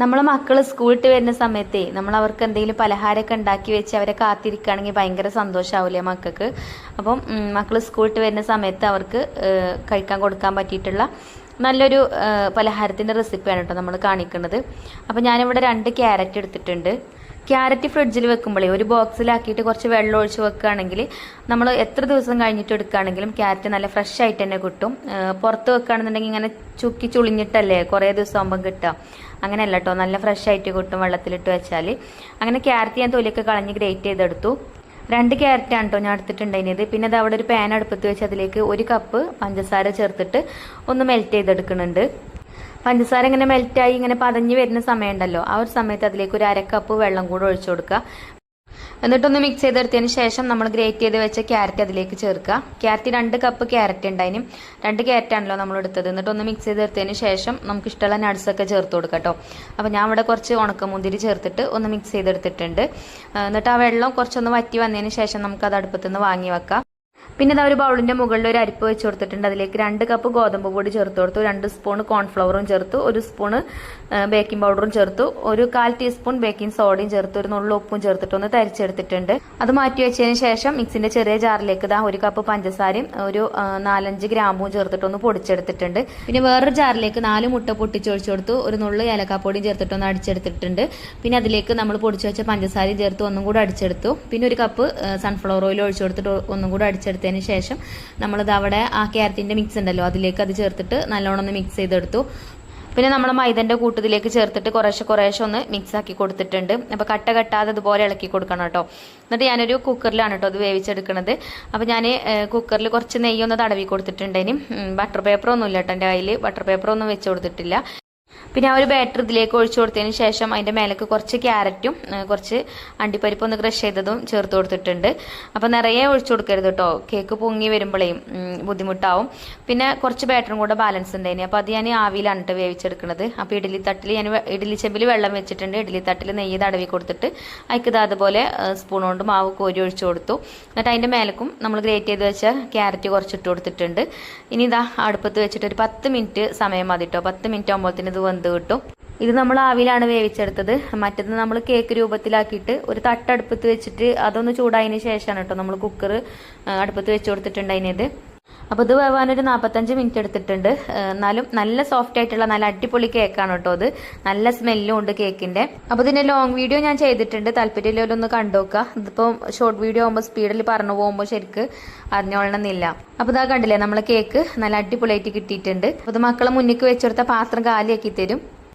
നമ്മളെ മക്കൾ സ്കൂളിട്ട് വരുന്ന സമയത്തേ നമ്മൾ അവർക്ക് എന്തെങ്കിലും പലഹാരമൊക്കെ ഉണ്ടാക്കി വെച്ച് അവരെ കാത്തിരിക്കുകയാണെങ്കിൽ ഭയങ്കര സന്തോഷമാവില്ലേ മക്കൾക്ക്? അപ്പം മക്കൾ സ്കൂളിട്ട് വരുന്ന സമയത്ത് അവർക്ക് കഴിക്കാൻ കൊടുക്കാൻ പറ്റിയിട്ടുള്ള നല്ലൊരു പലഹാരത്തിന്റെ റെസിപ്പിയാണ് കേട്ടോ നമ്മൾ കാണിക്കുന്നത്. അപ്പം ഞാനിവിടെ രണ്ട് ക്യാരറ്റ് എടുത്തിട്ടുണ്ട്. ക്യാരറ്റ് ഫ്രിഡ്ജിൽ വെക്കുമ്പോഴേ ഒരു ബോക്സിലാക്കിയിട്ട് കുറച്ച് വെള്ളം ഒഴിച്ച് വെക്കുകയാണെങ്കിൽ നമ്മൾ എത്ര ദിവസം കഴിഞ്ഞിട്ട് എടുക്കുകയാണെങ്കിലും ക്യാരറ്റ് നല്ല ഫ്രഷ് ആയിട്ട് തന്നെ കിട്ടും. പുറത്ത് വെക്കുകയാണെന്നുണ്ടെങ്കിൽ ഇങ്ങനെ ചുക്കി ചുളിഞ്ഞിട്ടല്ലേ കുറേ ദിവസം ആകുമ്പം കിട്ടുക. അങ്ങനെയല്ല കേട്ടോ നല്ല ഫ്രഷ് ആയിട്ട് കിട്ടും വെള്ളത്തിലിട്ട് വെച്ചാൽ. അങ്ങനെ ക്യാരറ്റ് ഞാൻ തൊലിയൊക്കെ കളഞ്ഞ് ഗ്രേറ്റ് ചെയ്തെടുത്തു. രണ്ട് ക്യാരറ്റാണ് കേട്ടോ ഞാൻ എടുത്തിട്ടുണ്ടായിരുന്നത്. പിന്നെ അത് അവിടെ ഒരു പാൻ അടുപ്പത്ത് വെച്ച് അതിലേക്ക് ഒരു കപ്പ് പഞ്ചസാര ചേർത്തിട്ട് ഒന്ന് മെൽറ്റ് ചെയ്തെടുക്കുന്നുണ്ട്. പഞ്ചസാര ഇങ്ങനെ മെൽറ്റായി ഇങ്ങനെ പതഞ്ഞ് വരുന്ന സമയമുണ്ടല്ലോ. ആ ഒരു സമയത്ത് അതിലേക്ക് ഒരു അരക്കപ്പ് കപ്പ് വെള്ളം കൂടെ ഒഴിച്ചു കൊടുക്കുക. എന്നിട്ടൊന്ന് മിക്സ് ചെയ്തെടുത്തതിന് ശേഷം നമ്മൾ ഗ്രേറ്റ് ചെയ്ത് വെച്ച ക്യാരറ്റ് അതിലേക്ക് ചേർക്കുക. ക്യാരറ്റ് രണ്ട് കപ്പ് ക്യാരറ്റ് ഉണ്ടായിനും. രണ്ട് ക്യാരറ്റ് ആണല്ലോ നമ്മൾ എടുത്തത്. എന്നിട്ടൊന്ന് മിക്സ് ചെയ്തെടുത്തതിന് ശേഷം നമുക്ക് ഇഷ്ടമുള്ള നട്ട്സൊക്കെ ചേർത്ത് കൊടുക്കാം കേട്ടോ. അപ്പോൾ ഞാൻ ഇവിടെ കുറച്ച് ഉണക്കമുന്തിരി ചേർത്തിട്ട് ഒന്ന് മിക്സ് ചെയ്തെടുത്തിട്ടുണ്ട്. എന്നിട്ട് ആ വെള്ളം കുറച്ചൊന്ന് വറ്റി വന്നതിന് ശേഷം നമുക്ക് അത് അടുപ്പത്തുനിന്ന് വാങ്ങി വെക്കാം. പിന്നെ ഇതാ ഒരു ബൗളിന്റെ മുകളിൽ ഒരു അരിപ്പ് വെച്ച് കൊടുത്തിട്ടുണ്ട്. അതിലേക്ക് രണ്ട് കപ്പ് ഗോതമ്പ് പൊടി ചേർത്ത് കൊടുത്തു. രണ്ട് സ്പൂൺ കോൺഫ്ലവറും ചേർത്തു. ഒരു സ്പൂണ് ബേക്കിംഗ് പൗഡറും ചേർത്തു. ഒരു കാൽ ടീസ്പൂൺ ബേക്കിംഗ് സോഡയും ചേർത്ത്. ഒരു നുള്ളു ഉപ്പും ചേർത്തിട്ട് ഒന്ന് തരിച്ചെടുത്തിട്ടുണ്ട്. അത് മാറ്റി വെച്ചതിന് ശേഷം മിക്സിന്റെ ചെറിയ ജാറിലേക്ക് ഇതാ ഒരു കപ്പ് പഞ്ചസാരയും ഒരു നാലഞ്ച് ഗ്രാമ്പും ചേർത്തിട്ട് ഒന്ന് പൊടിച്ചെടുത്തിട്ടുണ്ട്. പിന്നെ വേറൊരു ജാറിലേക്ക് നാല് മുട്ട പൊട്ടിച്ചൊഴിച്ചു കൊടുത്തു. ഒരു നുള്ളു ഏലക്കാപ്പൊടിയും ചേർത്തിട്ട് ഒന്ന് അടിച്ചെടുത്തിട്ടുണ്ട്. പിന്നെ അതിലേക്ക് നമ്മൾ പൊടിച്ചു വെച്ച പഞ്ചസാരയും ചേർത്ത് ഒന്നും കൂടെ അടിച്ചെടുത്തു. പിന്നെ ഒരു കപ്പ് സൺഫ്ലവർ ഓയിൽ ഒഴിച്ചു കൊടുത്തിട്ട് ഒന്നും കൂടെ അടിച്ചെടുത്തതിന് ശേഷം നമ്മളിത് അവിടെ ആ ക്യാരറ്റിന്റെ മിക്സ് ഉണ്ടല്ലോ അതിലേക്ക് അത് ചേർത്തിട്ട് നല്ലോണം ഒന്ന് മിക്സ് ചെയ്തെടുത്തു. പിന്നെ നമ്മൾ മൈദന്റെ കൂട്ടത്തിലേക്ക് ചേർത്തിട്ട് കുറേശ്ശെ കുറേശ്ശെ ഒന്ന് മിക്സ് ആക്കി കൊടുത്തിട്ടുണ്ട്. അപ്പോൾ കട്ട കട്ടാതെ ഇതുപോലെ ഇളക്കി കൊടുക്കണം കേട്ടോ. എന്നിട്ട് ഞാനൊരു കുക്കറിലാണ് കേട്ടോ അത് വേവിച്ചെടുക്കണത്. അപ്പോൾ ഞാൻ കുക്കറിൽ കുറച്ച് നെയ്യൊന്ന് തടവി കൊടുത്തിട്ടുണ്ടേനും ബട്ടർ പേപ്പറൊന്നും ഇല്ല കേട്ടോ എന്റെ കയ്യിൽ ബട്ടർ പേപ്പറൊന്നും വെച്ച് കൊടുത്തിട്ടില്ല. പിന്നെ ആ ഒരു ബാറ്റർ ഇതിലേക്ക് ഒഴിച്ചു കൊടുത്തതിന് ശേഷം അതിന്റെ മേലേക്ക് കുറച്ച് ക്യാരറ്റും കുറച്ച് അണ്ടിപ്പരിപ്പ് ഒന്ന് ക്രഷ് ചെയ്തതും ചേർത്ത് കൊടുത്തിട്ടുണ്ട്. അപ്പോൾ നിറയെ ഒഴിച്ചു കൊടുക്കരുത് കേട്ടോ കേക്ക് പൊങ്ങി വരുമ്പോഴേയും ബുദ്ധിമുട്ടാവും. പിന്നെ കുറച്ച് ബാറ്ററും കൂടെ ബാലൻസ് ഉണ്ടായിന്. അപ്പോൾ അത് ഞാൻ ആവിയിലാണ് വേവിച്ചെടുക്കുന്നത് അപ്പോൾ ഇഡ്ഡലി തട്ടിൽ ഞാൻ ഇഡ്ഡലി ചെമ്പിൽ വെള്ളം വെച്ചിട്ടുണ്ട്. ഇഡ്ഡലി തട്ടിൽ നെയ്യ് തടവി കൊടുത്തിട്ട് അതിക്ക് ഇത് അതുപോലെ സ്പൂൺ കൊണ്ട് മാവ് കോരി ഒഴിച്ചു കൊടുത്തു. എന്നിട്ട് അതിന്റെ മേലക്കും നമ്മൾ ഗ്രേറ്റ് ചെയ്ത് വെച്ച ക്യാരറ്റ് കുറച്ചിട്ട് കൊടുത്തിട്ടുണ്ട്. ഇനി ഇതാ അടുപ്പത്ത് വെച്ചിട്ട് ഒരു പത്ത് മിനിറ്റ് സമയം മതി കേട്ടോ പത്ത് മിനിറ്റ് ആകുമ്പോഴത്തേന് ഇത് വെന്ത് കിട്ടും. ഇത് നമ്മൾ ആവിയിലാണ് വേവിച്ചെടുത്തത്. മറ്റത് നമ്മൾ കേക്ക് രൂപത്തിലാക്കിയിട്ട് ഒരു തട്ടടുപ്പത്ത് വെച്ചിട്ട് അതൊന്ന് ചൂടായതിന് ശേഷമാണ് കേട്ടോ നമ്മൾ കുക്കർ അടുപ്പത്ത് വെച്ച് കൊടുത്തിട്ടുണ്ടായിരുന്നത്. അപ്പോൾ ഇത് വേവാനൊരു നാൽപ്പത്തഞ്ച് മിനിറ്റ് എടുത്തിട്ടുണ്ട്. എന്നാലും നല്ല സോഫ്റ്റ് ആയിട്ടുള്ള നല്ല അടിപൊളി കേക്കാണ് കേട്ടോ അത് നല്ല സ്മെല്ലും ഉണ്ട് കേക്കിന്റെ അപ്പോൾ ഇതിന്റെ ലോങ് വീഡിയോ ഞാൻ ചെയ്തിട്ടുണ്ട്. താല്പര്യമില്ലൊന്ന് കണ്ടുനോക്കുക ഇതിപ്പോൾ ഷോർട്ട് വീഡിയോ ആകുമ്പോൾ സ്പീഡിൽ പറഞ്ഞു പോകുമ്പോൾ ശരിക്ക് അറിഞ്ഞോളണമെന്നില്ല. അപ്പോൾ ഇതാ കണ്ടില്ലേ നമ്മളെ കേക്ക് നല്ല അടിപൊളിയായിട്ട് കിട്ടിയിട്ടുണ്ട്. അപ്പോൾ ഇത് മക്കളെ മുന്നിക്ക് വെച്ചെടുത്ത പാത്രം കാലിയാക്കി തരും.